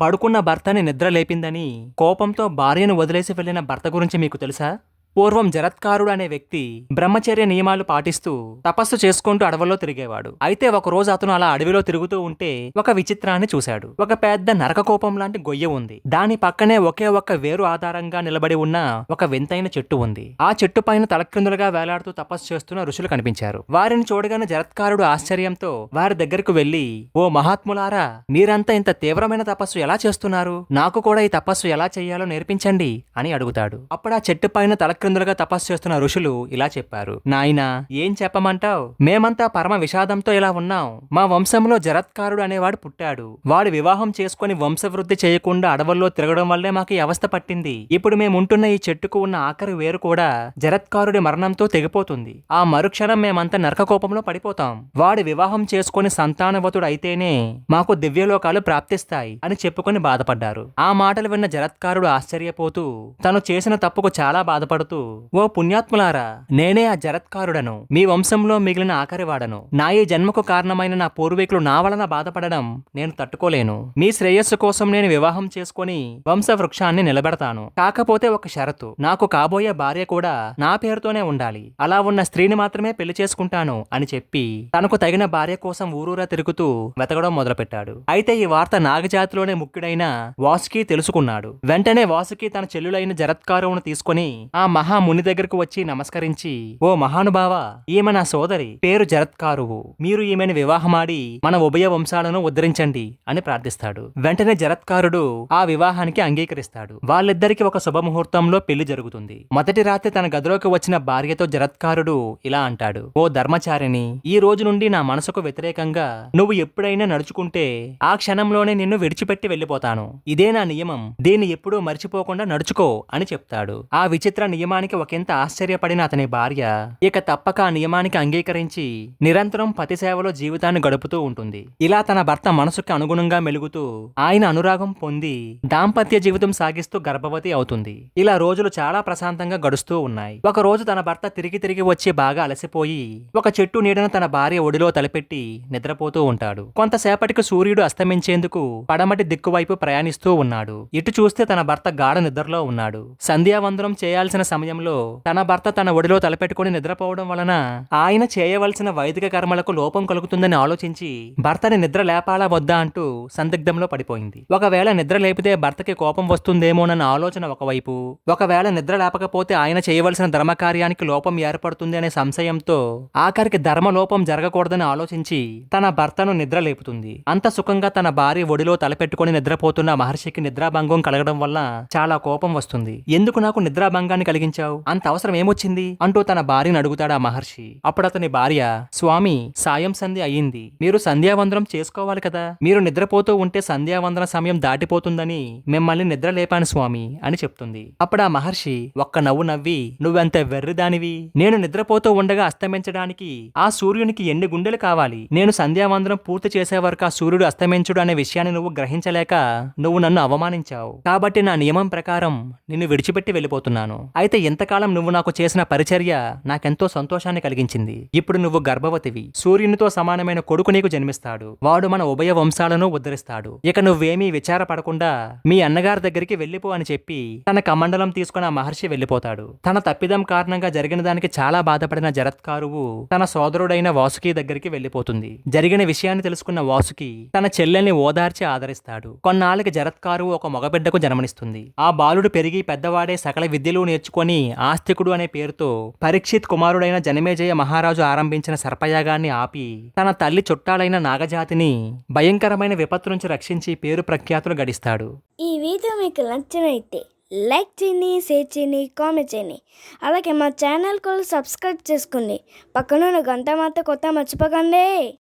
పడుకున్న భర్తని నిద్ర లేపిందని కోపంతో భార్యను వదిలేసి వెళ్ళిన భర్త గురించి మీకు తెలుసా? పూర్వం జరత్కారుడు అనే వ్యక్తి బ్రహ్మచర్య నియమాలు పాటిస్తూ తపస్సు చేసుకుంటూ అడవుల్లో తిరిగేవాడు. అయితే ఒక రోజు అతను అలా అడవిలో తిరుగుతూ ఉంటే ఒక విచిత్రాన్ని చూశాడు. ఒక పెద్ద నరకకోపం లాంటి గొయ్య ఉంది. దాని పక్కనే ఒకే ఒక్క వేరు ఆధారంగా నిలబడి ఉన్న ఒక వింతైన చెట్టు ఉంది. ఆ చెట్టు పైన తలక్రిందులుగా వేలాడుతూ తపస్సు చేస్తున్న ఋషులు కనిపించారు. వారిని చూడగానే జరత్కారుడు ఆశ్చర్యంతో వారి దగ్గరకు వెళ్ళి ఓ మహాత్ములారా మీరంతా ఇంత తీవ్రమైన తపస్సు ఎలా చేస్తున్నారు? నాకు కూడా ఈ తపస్సు ఎలా చేయాలో నేర్పించండి అని అడుగుతాడు. అప్పుడు ఆ చెట్టు పైన తలక్రిందులుగా తపస్సు చేస్తున్న ఋషులు ఇలా చెప్పారు. నాయనా ఏం చెప్పమంటావ్? మేమంతా పరమ విషాదంతో ఇలా ఉన్నాం. మా వంశంలో జరత్కారుడు అనేవాడు పుట్టాడు. వాడు వివాహం చేసుకుని వంశవృద్ధి చేయకుండా అడవుల్లో తిరగడం వల్లే మాకు ఈ అవస్థ పట్టింది. ఇప్పుడు మేముంటున్న ఈ చెట్టుకు ఉన్న ఆఖరి వేరు కూడా జరత్కారుడి మరణంతో తెగిపోతుంది. ఆ మరుక్షణం మేమంతా నరకకోపంలో పడిపోతాం. వాడు వివాహం చేసుకుని సంతానవతుడు అయితేనే మాకు దివ్యలోకాలు ప్రాప్తిస్తాయి అని చెప్పుకొని బాధపడ్డారు. ఆ మాటలు విన్న జరత్కారుడు ఆశ్చర్యపోతూ తను చేసిన తప్పుకు చాలా బాధపడుతూ ఓ పుణ్యాత్ములారా నేనే ఆ జరత్కారుడను. మీ వంశంలో మిగిలిన ఆఖరివాడను. నా ఈ జన్మకు కారణమైన నా పూర్వీకులు నా వలన బాధపడడం నేను తట్టుకోలేను. మీ శ్రేయస్సు కోసం నేను వివాహం చేసుకుని వంశ వృక్షాన్ని నిలబెడతాను. కాకపోతే ఒక షరతు. నాకు కాబోయే భార్య కూడా నా పేరుతోనే ఉండాలి. అలా ఉన్న స్త్రీని మాత్రమే పెళ్ళి చేసుకుంటాను అని చెప్పి తనకు తగిన భార్య కోసం ఊరూరా తిరుగుతూ వెతకడం మొదలుపెట్టాడు. అయితే ఈ వార్త నాగజాతిలోనే ముఖ్యుడైన వాసుకి తెలుసుకున్నాడు. వెంటనే వాసుకి తన చెల్లులైన జరత్కారువును తీసుకుని ఆ మహా ముని దగ్గరకు వచ్చి నమస్కరించి ఓ మహానుభావ ఈమె నా సోదరి పేరు జరత్కారువు. మీరు ఈమెను వివాహమాడి మన ఉభయ వంశాలను ఉద్ధరించండి అని ప్రార్థిస్తాడు. వెంటనే జరత్కారుడు ఆ వివాహానికి అంగీకరిస్తాడు. వాళ్ళిద్దరికి ఒక శుభముహూర్తంలో పెళ్ళి జరుగుతుంది. మొదటి రాత్రి తన గదిలోకి వచ్చిన భార్యతో జరత్కారుడు ఇలా అంటాడు ఓ ధర్మచారిణి ఈ రోజు నుండి నా మనసుకు వ్యతిరేకంగా నువ్వు ఎప్పుడైనా నడుచుకుంటే ఆ క్షణంలోనే నిన్ను విడిచిపెట్టి వెళ్ళిపోతాను. ఇదే నా నియమం. దీన్ని ఎప్పుడూ మర్చిపోకుండా నడుచుకో అని చెప్తాడు. ఆ విచిత్ర నియమానికి ఒకంత ఆశ్చర్యపడిన అతని భార్య ఇక తప్పక ఆ నియమానికి అంగీకరించి నిరంతరం పతి సేవలో జీవితాన్ని గడుపుతూ ఉంటుంది. ఇలా తన భర్త మనసుకు అనుగుణంగా మెలుగుతూ ఆయన అనురాగం పొంది దాంపత్య జీవితం సాగిస్తూ గర్భవతి అవుతుంది. ఇలా రోజులు చాలా ప్రశాంతంగా గడుస్తూ ఉన్నాయి. ఒక రోజు తన భర్త తిరిగి తిరిగి వచ్చి బాగా అలసిపోయి ఒక చెట్టు నీడను తన భార్య ఒడిలో తలపెట్టి నిద్రపోతూ ఉంటాడు. కొంతసేపటికి సూర్యుడు అస్తమించేందుకు పడమటి దిక్కువైపు ప్రయాణిస్తూ ఉన్నాడు. ఇటు చూస్తే తన భర్త గాఢ నిద్రలో ఉన్నాడు. సంధ్యావందనం చేయాల్సిన సమయంలో తన భర్త తన ఒడిలో తలపెట్టుకుని నిద్రపోవడం వలన ఆయన చేయవలసిన వైదిక కర్మలకు లోపం కలుగుతుందని ఆలోచించి భర్తని నిద్ర లేపాలా వద్దా అంటూ సందిగ్ధంలో పడిపోయింది. ఒకవేళ నిద్ర లేపితే భర్తకి కోపం వస్తుందేమోనన్న ఆలోచన ఒకవైపు ఒకవేళ నిద్ర లేపకపోతే ఆయన చేయవలసిన ధర్మకార్యానికి లోపం ఏర్పడుతుంది అనే సంశయంతో ఆఖరికి ధర్మలోపం జరగకూడదని ఆలోచించి తన భర్తను నిద్ర లేపుతుంది. అంత సుఖంగా తన భార్య ఒడిలో తలపెట్టుకుని నిద్రపోతున్న మహర్షికి నిద్రాభంగం కలగడం వల్ల చాలా కోపం వస్తుంది. ఎందుకు నాకు నిద్రాభంగాన్ని కలిగించావు అంత అవసరం ఏమొచ్చింది? అంటూ తన భార్యను అడుగుతాడు ఆ మహర్షి. అప్పుడు అతని భార్య స్వామి సాయం సంధి అయ్యింది మీరు సంధ్యావందనం చేసుకోవాలి కదా. మీరు నిద్రపోతూ ఉంటే సంధ్యావందన సమయం దాటిపోతుందని మిమ్మల్ని నిద్ర లేపాను స్వామి అని చెప్తుంది. అప్పుడు ఆ మహర్షి ఒక్క నవ్వు నవ్వి నువ్వెంత వెర్రిదానివి? నేను నిద్రపోతూ ఉండగా అస్తమించడానికి ఆ సూర్యునికి ఎన్ని గుండెలు కావాలి? నేను సంధ్యావందనం పూర్తి చేసే వరకు ఆ సూర్యుడు అస్తమించుడు అనే విషయాన్ని నువ్వు గ్రహించలేక నువ్వు నన్ను అవమానించావు. కాబట్టి నా నియమం ప్రకారం నిన్ను విడిచిపెట్టి వెళ్ళిపోతున్నాను. అయితే ఎంతకాలం నువ్వు నాకు చేసిన పరిచర్య నాకెంతో సంతోషాన్ని కలిగించింది. ఇప్పుడు నువ్వు గర్భవతివి. సూర్యునితో సమానమైన కొడుకు నీకు జన్మిస్తాడు. వాడు మన ఉభయ వంశాలను ఉద్ధరిస్తాడు. ఇక నువ్వేమీ విచారపడకుండా మీ అన్నగారి దగ్గరికి వెళ్ళిపో అని చెప్పి తన కమండలం తీసుకుని ఆ మహర్షి వెళ్ళిపోతాడు. తన తప్పిదం కారణంగా జరిగిన దానికి చాలా బాధపడిన జరత్కారువు తన సోదరుడైన వాసుకి దగ్గరికి వెళ్ళిపోతుంది. జరిగిన విషయాన్ని తెలుసుకున్న వాసుకి తన చెల్లెల్ని ఓదార్చి ఆదరిస్తాడు. కొన్నాళ్ళకి జరత్కారువు ఒక మగబిడ్డకు జన్మనిస్తుంది. ఆ బాలుడు పెరిగి పెద్దవాడే సకల విద్యలు నేర్చుకొని ఆస్తికుడు అనే పేరుతో పరీక్షిత్ కుమారుడైన జనమేజయ మహారాజు ఆరంభించిన సర్పయాగాన్ని ఆపి తన తల్లి చుట్టాలైన నాగజాతిని భయంకరమైన విపత్తు నుంచి రక్షించి పేరు ప్రఖ్యాతులు గడిస్తాడు. ఈ వీడియో మీకు నచ్చినైతే లైక్ చేయండి షేర్ చేయండి కామెంట్ చేయండి. అలాగే మా ఛానల్ కూడా సబ్స్క్రైబ్ చేసుకోండి. పక్కన ఉన్న గంట మాత్రం కొత్త మర్చిపోకండి.